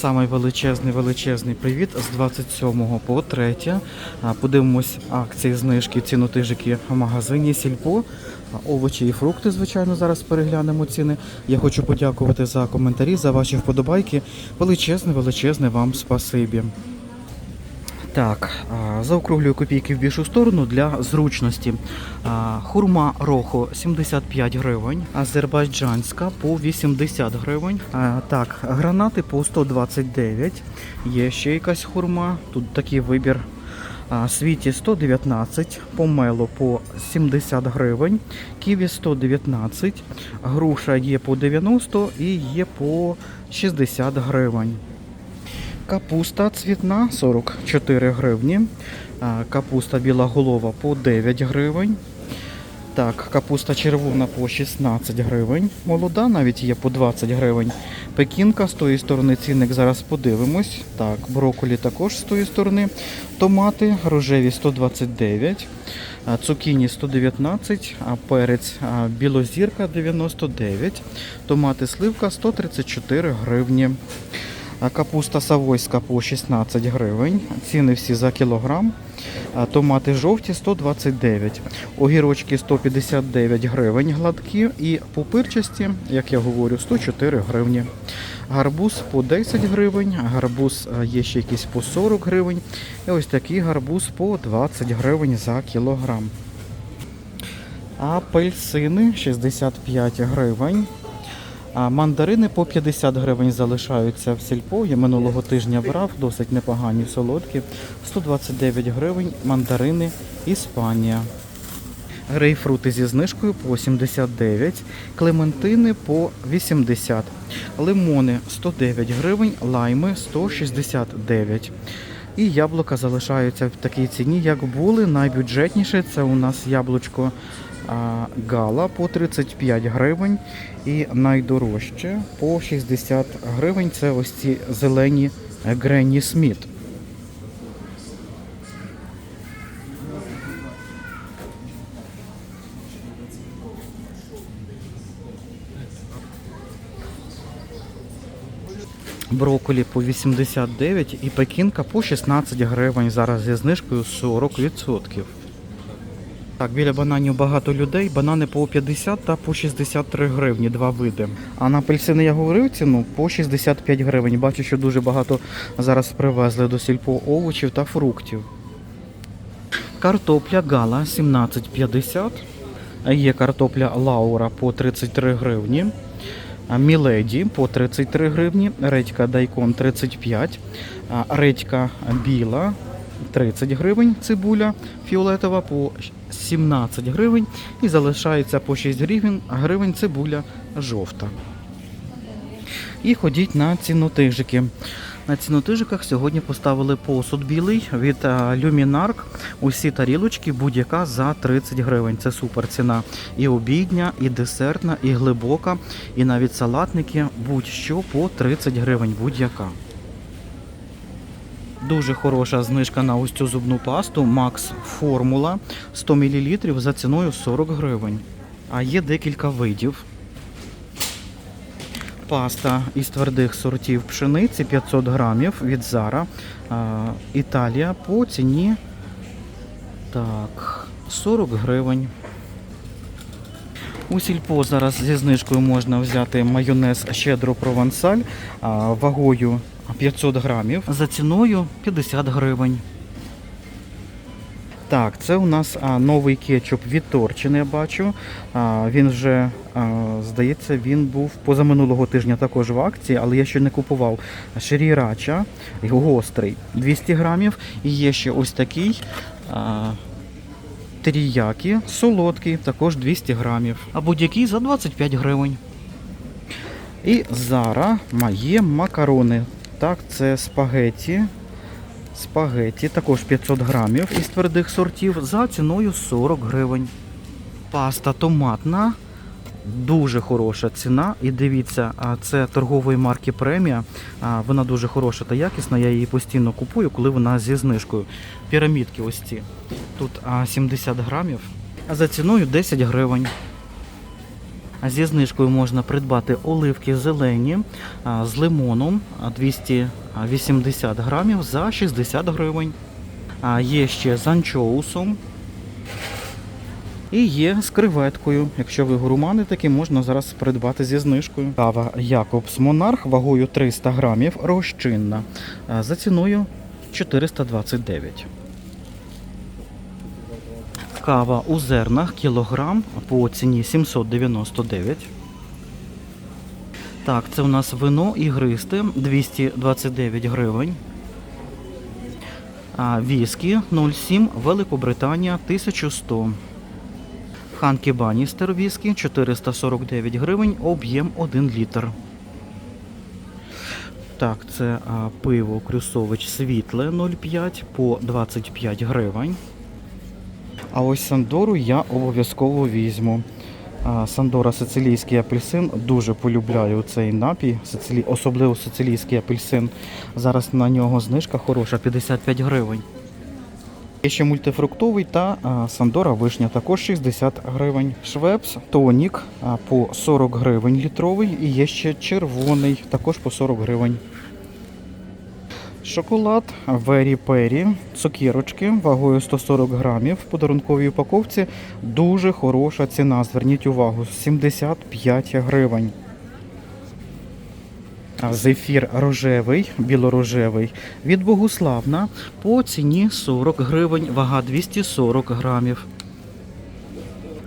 Самий величезний величезний привіт з 27 по 3. Подивимось акції, знижки, цінотижики в магазині Сільпо. Овочі і фрукти, звичайно, зараз переглянемо ціни. Я хочу подякувати за коментарі, за ваші вподобайки. Величезне, величезне вам спасибі. Так, заокруглюю копійки в більшу сторону для зручності. Хурма рохо 75 гривень, азербайджанська по 80 гривень. Так, гранати по 129. Є ще якась хурма. Тут такий вибір. Світі 119, помело по 70 гривень, ківі 119, груша є по 90 і є по 60 гривень. Капуста цвітна 44 гривні. Капуста білаголова по 9 гривень. Так, капуста червона по 16 гривень. Молода навіть є по 20 гривень. Пекінка з тої сторони цінник зараз подивимось. Так, брокколі також з тої сторони. Томати рожеві 129, а, цукіні 119, а перець білозірка 99, томати сливка 134 гривні. Капуста савойська по 16 гривень. Ціни всі за кілограм. Томати жовті 129. Огірочки 159 гривень гладкі. І пупирчасті, як я говорю, 104 гривні. Гарбуз по 10 гривень. Гарбуз є ще якийсь по 40 гривень. І ось такий гарбуз по 20 гривень за кілограм. Апельсини 65 гривень. А мандарини по 50 гривень залишаються в сільпо. Я минулого тижня брав, досить непогані солодкі. 129 гривень мандарини Іспанія. Грейпфрути зі знижкою по 79, клементини по 80, лимони 109 гривень, лайми 169. І яблука залишаються в такій ціні, як були. Найбюджетніше це у нас яблучко гала по 35 гривень. І найдорожче по 60 гривень. Це ось ці зелені Гренні Сміт. Брокколі по 89 і пекінка по 16 гривень. Зараз зі знижкою 40%. Так, біля бананів багато людей. Банани по 50 та по 63 гривні, два види. А на апельсини я говорив ціну по 65 гривень. Бачу, що дуже багато зараз привезли до сільпо овочів та фруктів. Картопля гала 17,50. Є картопля Лаура по 33 гривні. Міледі по 33 гривні, редька дайкон 35, редька біла 30 гривень, цибуля фіолетова по 17 гривень і залишається по 6 гривень, гривень цибуля жовта. І ходіть на цінотижики. На цінотижиках сьогодні поставили посуд білий від е, Luminark. Усі тарілочки будь-яка за 30 гривень. Це супер ціна. І обідня, і десертна, і глибока, і навіть салатники будь-що по 30 гривень будь-яка. Дуже хороша знижка на ось цю зубну пасту Max Формула 100 мл за ціною 40 гривень. А є декілька видів. Паста із твердих сортів пшениці 500 грамів від Zara. Італія по ціні так, 40 гривень. У сільпо зараз зі знижкою можна взяти майонез щедро провансаль вагою 500 грамів за ціною 50 гривень. Так, це у нас а, новий кетчуп від Торчин, я бачу. А, він вже, а, здається, він був позаминулого тижня також в акції, але я ще не купував. Ширірача, гострий, 200 грамів. І є ще ось такий. А, Теріякі, солодкий, також 200 грамів. А будь-який за 25 гривень. І зараз має макарони. Так, це спагетті. Спагетті, також 500 грамів із твердих сортів за ціною 40 гривень. Паста томатна. Дуже хороша ціна. І дивіться, це торгової марки премія. Вона дуже хороша та якісна. Я її постійно купую, коли вона зі знижкою. Пірамідки ось ці. Тут 70 грамів, а за ціною 10 гривень. Зі знижкою можна придбати оливки зелені з лимоном 280 грамів за 60 гривень. Є ще з анчоусом. І є з креветкою. Якщо ви гурмани, такі можна зараз придбати зі знижкою. Кава Якобс Монарх вагою 300 грамів розчинна. За ціною 429. Кава у зернах кілограм по ціні 799. Так, це у нас вино ігристе 229 гривень. Віскі 07 Великобританія 1100. Ханкі Баністер віскі 449 гривень, об'єм 1 літр. Так, це пиво Крюсович світле 0,5 по 25 гривень. А ось Сандору я обов'язково візьму. Сандора сицилійський апельсин. Дуже полюбляю цей напій, особливо сицилійський апельсин. Зараз на нього знижка хороша 55 гривень. Є ще мультифруктовий та Сандора вишня також 60 гривень. Швепс, тонік по 40 гривень літровий. І є ще червоний, також по 40 гривень. Шоколад Very Perry, цукерочки вагою 140 грамів в подарунковій упаковці. Дуже хороша ціна. Зверніть увагу, 75 гривень. Зефір рожевий, білорожевий від Богуславна по ціні 40 гривень, вага 240 грамів.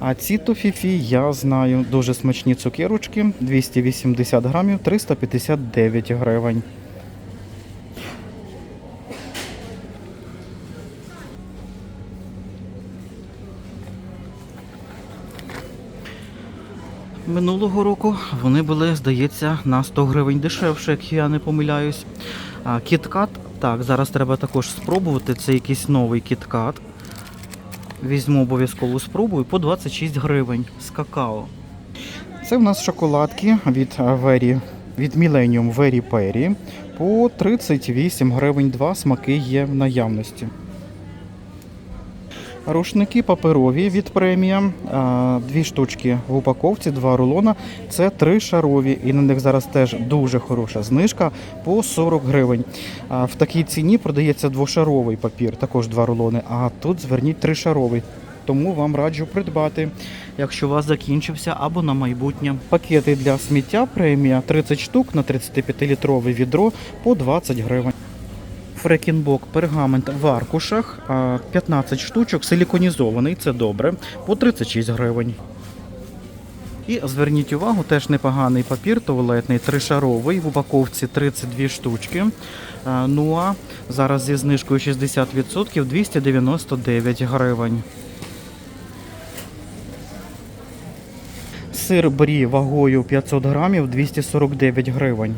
А ці тофіфі я знаю. Дуже смачні цукерочки, 280 грамів, 359 гривень. Минулого року вони були, здається, на 100 гривень дешевше, як я не помиляюсь. А кіткат, так, зараз треба також спробувати. Це якийсь новий кіткат. Візьму обов'язково спробую по 26 гривень з какао. Це в нас шоколадки від Very, від Millennium Very Perry по 38 гривень. Два смаки є в наявності. Рушники паперові від премія. Дві штучки в упаковці, два рулона. Це три шарові, і на них зараз теж дуже хороша знижка по 40 гривень. В такій ціні продається двошаровий папір, також два рулони. А тут зверніть тришаровий. Тому вам раджу придбати, якщо у вас закінчився або на майбутнє. Пакети для сміття премія 30 штук на 35-літрове відро по 20 гривень. Фрекінбок пергамент в аркушах, 15 штучок, силіконізований, це добре, по 36 гривень. І зверніть увагу, теж непоганий папір туалетний, тришаровий, в упаковці 32 штучки. А, Нуа зараз зі знижкою 60% 299 гривень. Сир брі вагою 500 грамів 249 гривень.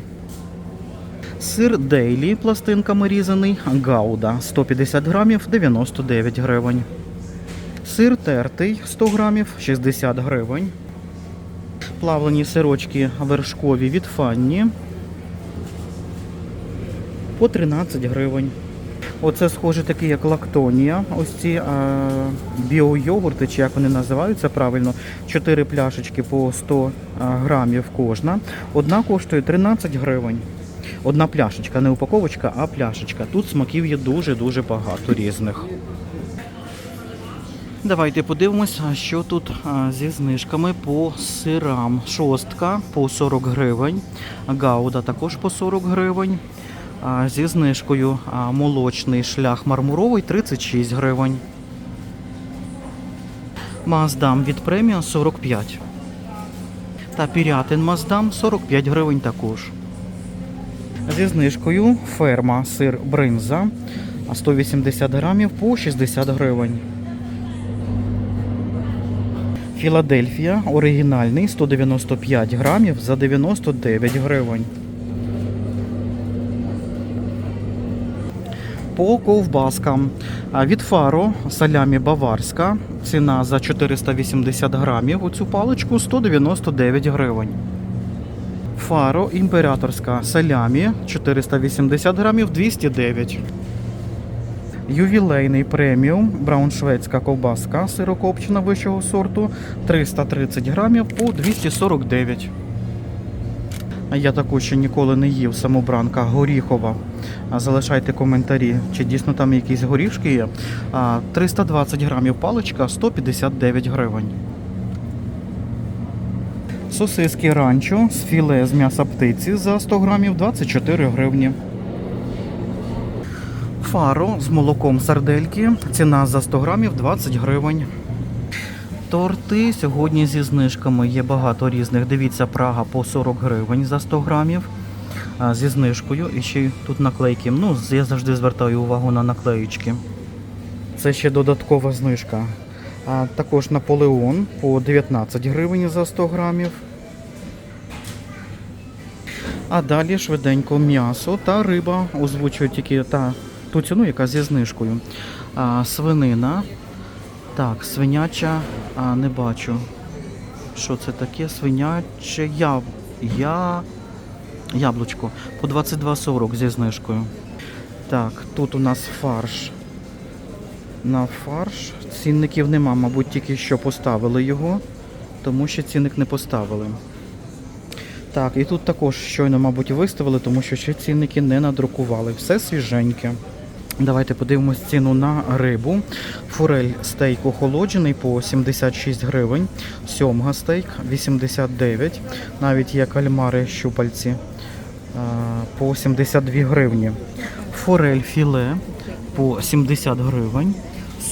Сир Дейлі пластинками різаний, Гауда 150 грамів 99 гривень. Сир тертий 100 грамів 60 гривень. Плавлені сирочки вершкові від Фанні по 13 гривень. Оце схоже такі, як лактонія. Ось ці біойогурти, чи як вони називаються правильно. 4 пляшечки по 100 грамів кожна. Одна коштує 13 гривень. Одна пляшечка, не упаковочка, а пляшечка. Тут смаків є дуже-дуже багато різних. Давайте подивимося, що тут зі знижками по сирам. Шостка по 40 гривень, гауда також по 40 гривень. Зі знижкою молочний шлях мармуровий 36 гривень. Маздам від преміа 45. Та пірятин Маздам 45 гривень також. Зі знижкою ферма сир бринза 180 грамів по 60 гривень. Філадельфія оригінальний 195 грамів за 99 гривень. По ковбаскам від фаро салямі баварська. Ціна за 480 грамів. Оцю паличку 199 гривень. Фаро імператорська салямі 480 грамів 209. Ювілейний преміум брауншведська ковбаска сирокопчена вищого сорту 330 грамів по 249. Я також ще ніколи не їв самобранка горіхова. Залишайте коментарі, чи дійсно там якісь горішки є. 320 грамів паличка 159 гривень. Сосиски ранчо з філе з м'яса птиці за 100 грамів 24 гривні. Фаро з молоком сардельки. Ціна за 100 грамів 20 гривень. Торти сьогодні зі знижками є багато різних. Дивіться, Прага по 40 гривень за 100 грамів. Зі знижкою. І ще тут наклейки. Ну, я завжди звертаю увагу на наклеїчки. Це ще додаткова знижка. А також Наполеон по 19 гривень за 100 грамів. А далі швиденько м'ясо та риба озвучують тільки та, ту ціну, яка зі знижкою. А, свинина. Так, свиняча, а, не бачу. Що це таке? Свиняче я, я... яблучко по 22,40 зі знижкою. Так, тут у нас фарш. На фарш цінників нема, мабуть, тільки що поставили його, тому що цінник не поставили. Так, і тут також щойно, мабуть, виставили, тому що ще цінники не надрукували. Все свіженьке. Давайте подивимось ціну на рибу. Форель стейк охолоджений по 76 гривень. Сьомга стейк 89. Навіть є кальмари щупальці по 72 гривні. Форель філе по 70 гривень.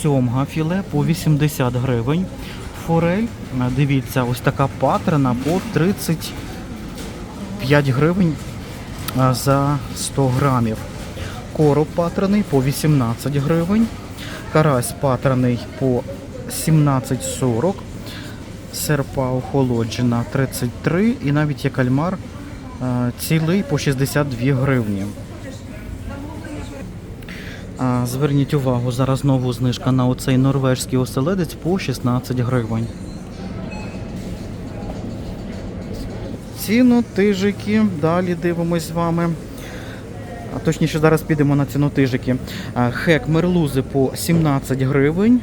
Сьомга філе по 80 гривень. Форель, дивіться, ось така патрина по 35 гривень а, за 100 грамів. Короб патраний по 18 гривень. Карась патраний по 17,40. Серпа охолоджена 33 і навіть є кальмар цілий по 62 гривні. Зверніть увагу, зараз знову знижка на оцей норвежський оселедець по 16 гривень. Ціну тижики. Далі дивимось з вами. А точніше, зараз підемо на ціну тижики. Хек мерлузи по 17 гривень.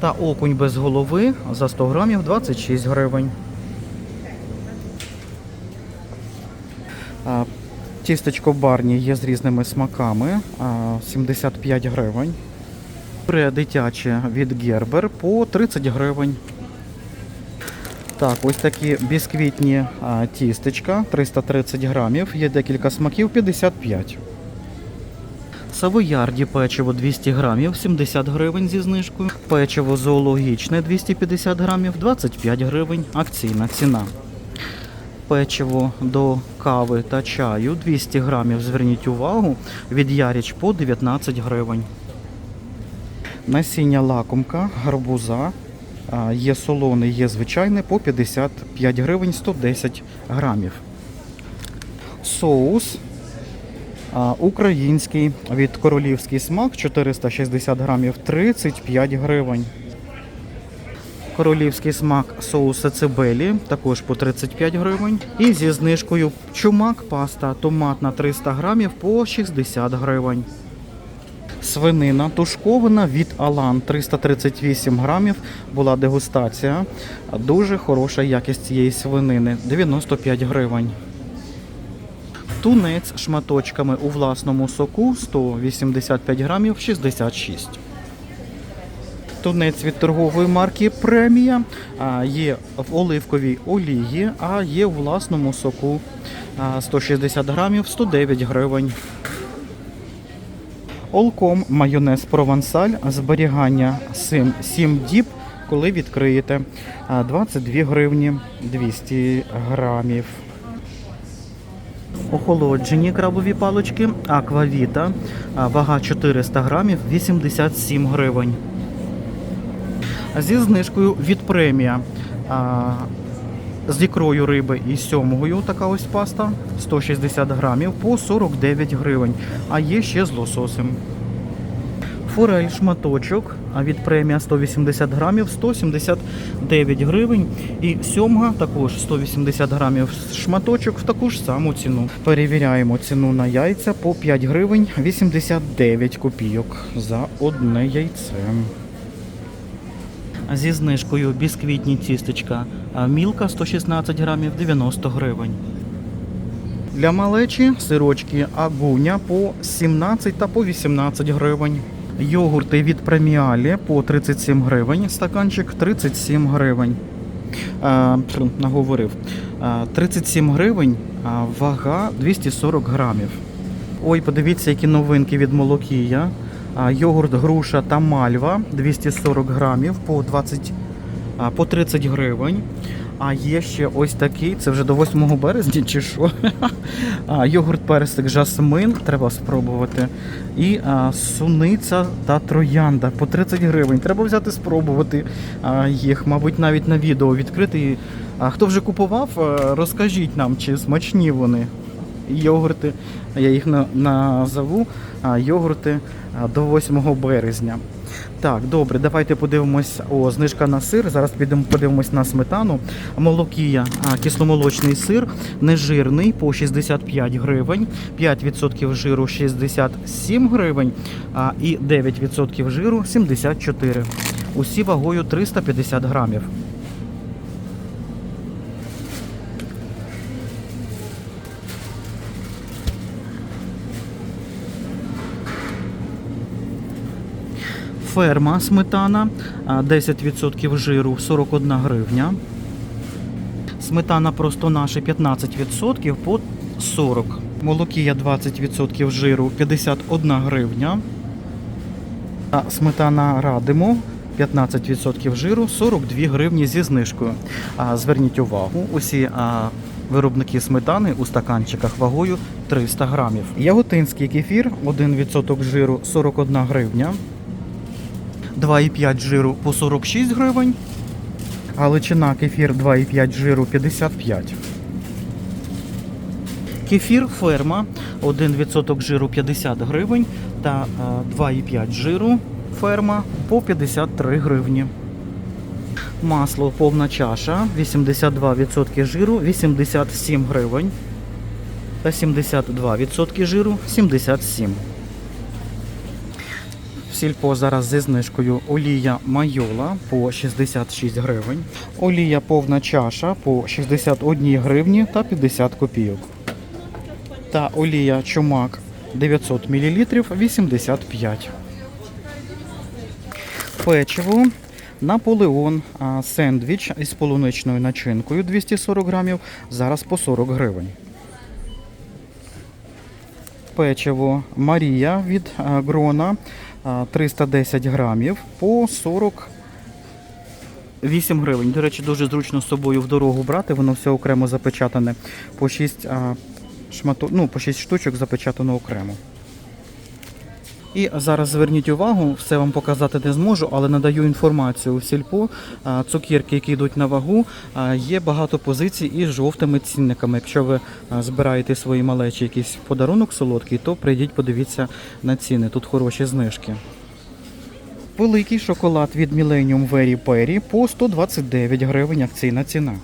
Та окунь без голови за 100 грамів 26 гривень. Тістечко барні є з різними смаками. 75 гривень. Пюре дитяче від Гербер по 30 гривень. Так, ось такі бісквітні тістечка 330 грамів. Є декілька смаків 55. Савоярді печиво 200 грамів 70 гривень зі знижкою. Печиво зоологічне 250 грамів 25 гривень. Акційна ціна. Печиво до кави та чаю 200 грамів. Зверніть увагу. Від Яріч по 19 гривень. Насіння лакомка, гарбуза. Є солоне, є звичайне по 55 гривень 110 грамів. Соус український від королівський смак 460 грамів 35 гривень. Королівський смак соуса цибелі також по 35 гривень. І зі знижкою чумак паста томатна 300 грамів по 60 гривень. Свинина тушкована від Алан 338 грамів. Була дегустація. Дуже хороша якість цієї свинини 95 гривень. Тунець шматочками у власному соку 185 грамів 66. Тунець від торгової марки Премія є в оливковій олії, а є у власному соку 160 грамів 109 гривень. Олком майонез провансаль зберігання 7, 7 діб, коли відкриєте. 22 гривні 200 грамів. Охолоджені крабові палички Аквавіта. Вага 400 грамів 87 гривень. Зі знижкою від премія. З ікрою риби і сьомгою така ось паста 160 грамів по 49 гривень. А є ще з лососем. Форель шматочок а від премія 180 грамів 179 гривень. І сьомга також 180 грамів шматочок в таку ж саму ціну. Перевіряємо ціну на яйця по 5 гривень 89 копійок за одне яйце. Зі знижкою бісквітні тістечка мілка 116 грамів 90 гривень. Для малечі сирочки агуня по 17 та по 18 гривень. Йогурти від преміалі по 37 гривень, стаканчик 37 гривень. А, наговорив. 37 гривень, вага 240 грамів. Ой, подивіться, які новинки від Молокія. Йогурт груша та мальва 240 грамів по 20, по 30 гривень. А є ще ось такий, це вже до 8 березня чи що. Йогурт персик жасмин, треба спробувати. І а, суниця та троянда по 30 гривень. Треба взяти спробувати а, їх, мабуть, навіть на відео відкрити. А хто вже купував, розкажіть нам, чи смачні вони. Йогурти, я їх назову, йогурти до 8 березня. Так, добре, давайте подивимось. О, знижка на сир. Зараз підемо подивимось на сметану. Молокія, кисломолочний сир, нежирний по 65 гривень, 5% жиру 67 гривень, і 9% жиру 74. Усі вагою 350 грамів. Ферма сметана, 10% жиру 41 гривня. Сметана просто наша 15% по 40. Молокія 20% жиру 51 гривня. А сметана радимо 15% жиру 42 гривні зі знижкою. А зверніть увагу, усі а, виробники сметани у стаканчиках вагою 300 грамів. Яготинський кефір 1% жиру 41 гривня. 2,5 жиру по 46 гривень. Галичина кефір 2,5 жиру 55. Кефір ферма 1% жиру 50 гривень та е, 2,5 жиру ферма по 53 гривні. Масло повна чаша 82% жиру 87 гривень. Та 72% жиру 77. В сільпо зараз зі знижкою олія майола по 66 гривень. Олія повна чаша по 61 гривні та 50 копійок. Та олія чумак 900 мл 85. Печиво Наполеон сендвіч із полуничною начинкою 240 грамів. Зараз по 40 гривень. Печиво Марія від Грона 310 грамів по 48 гривень. До речі, дуже зручно з собою в дорогу брати, воно все окремо запечатане. По 6, шматок. ну, по 6 штучок запечатано окремо. І зараз зверніть увагу, все вам показати не зможу, але надаю інформацію в сільпо. А, Цукерки, які йдуть на вагу, є багато позицій із жовтими цінниками. Якщо ви збираєте свої малечі якийсь подарунок солодкий, то прийдіть, подивіться на ціни. Тут хороші знижки. Великий шоколад від Millennium Very Perry по 129 гривень акційна ціна.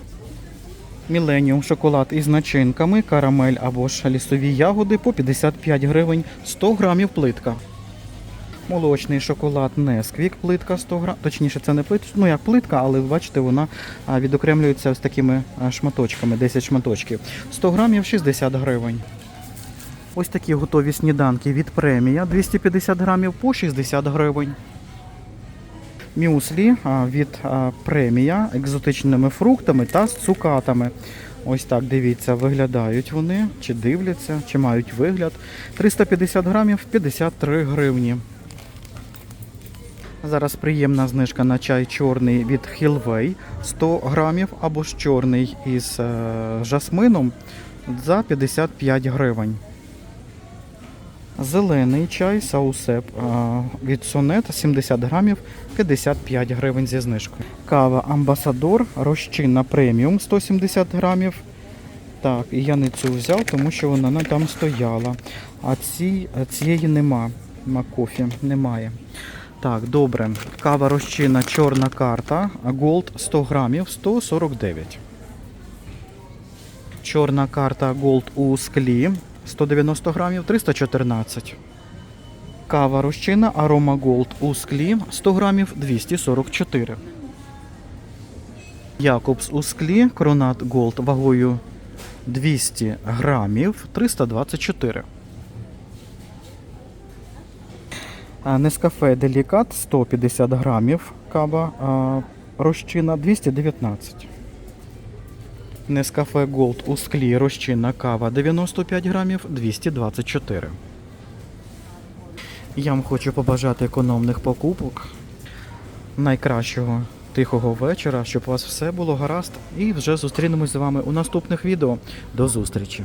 Millennium шоколад із начинками, карамель або ж лісові ягоди по 55 гривень 100 грамів плитка. Молочний шоколад Nesquik, плитка 100 грам. Точніше, це не плитка, ну як плитка, але бачите, вона відокремлюється ось такими шматочками, 10 шматочків. 100 грамів 60 гривень. Ось такі готові сніданки від премія 250 грамів по 60 гривень. Мюслі від премія екзотичними фруктами та з цукатами. Ось так, дивіться, виглядають вони, чи дивляться, чи мають вигляд. 350 грамів 53 гривні. Зараз приємна знижка на чай чорний від Хілвей 100 грамів або ж чорний із е, жасмином за 55 гривень. Зелений чай Саусеп від Сонет 70 грамів 55 гривень зі знижкою. Кава Амбасадор розчинна преміум 170 грамів. Так, і я не цю взяв, тому що вона там стояла. А ці, цієї нема. Макофі немає. Так, добре. Кава розчина чорна карта. Голд 100 грамів 149. Чорна карта Голд у склі 190 грамів 314. Кава розчина Арома Голд у склі 100 грамів 244. Якобс у склі Кронат Голд вагою 200 грамів 324. А, Нескафе Делікат 150 грамів кава розчина 219. Нескафе Голд у склі розчинна кава 95 грамів 224. Я вам хочу побажати економних покупок, найкращого тихого вечора, щоб у вас все було гаразд. І вже зустрінемось з вами у наступних відео. До зустрічі!